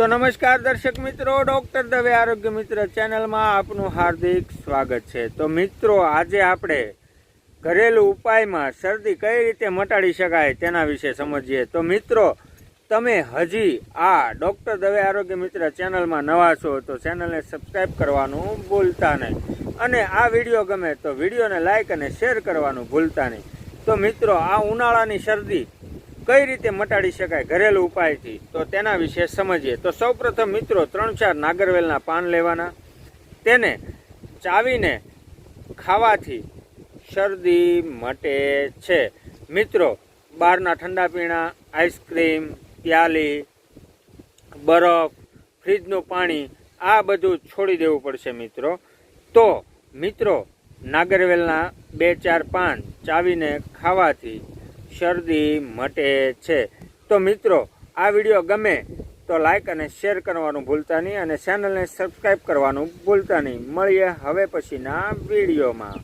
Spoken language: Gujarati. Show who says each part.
Speaker 1: તો નમસ્કાર દર્શક મિત્રો, ડૉક્ટર દવે આરોગ્ય મિત્ર ચેનલમાં આપનું હાર્દિક સ્વાગત છે. તો મિત્રો, આજે આપણે ઘરેલું ઉપાયમાં શરદી કઈ રીતે મટાડી શકાય તેના વિશે સમજીએ. તો મિત્રો, તમે હજી આ ડૉક્ટર દવે આરોગ્ય મિત્ર ચેનલમાં નવા છો તો ચેનલને સબસ્ક્રાઈબ કરવાનું ભૂલતા નહીં. અને આ વીડિયો ગમે તો વિડીયોને લાઇક અને શેર કરવાનું ભૂલતા નહીં. તો મિત્રો, આ ઉનાળાની શરદી કઈ રીતે મટાડી શકાય ઘરેલું ઉપાયથી? તો તેના વિશે સમજીએ. તો સૌપ્રથમ મિત્રો, ત્રણ ચાર નાગરવેલના પાન લેવાના. તેને ચાવીને ખાવાથી શરદી મટે છે. મિત્રો, બહારના ઠંડા પીણા, આઈસ્ક્રીમ, પ્યાલી, બરફ, ફ્રીજનું પાણી, આ બધું છોડી દેવું પડશે મિત્રો. તો મિત્રો, નાગરવેલના બે ચાર પાન ચાવીને ખાવાથી શરદી, મટે છે. તો મિત્રો, આ વીડિયો ગમે તો લાઇક અને શેર કરવાનું ભૂલતા નહીં અને ચેનલને સબસ્ક્રાઈબ કરવાનું ભૂલતા નહીં. મળીએ હવે પછીના વિડીયોમાં.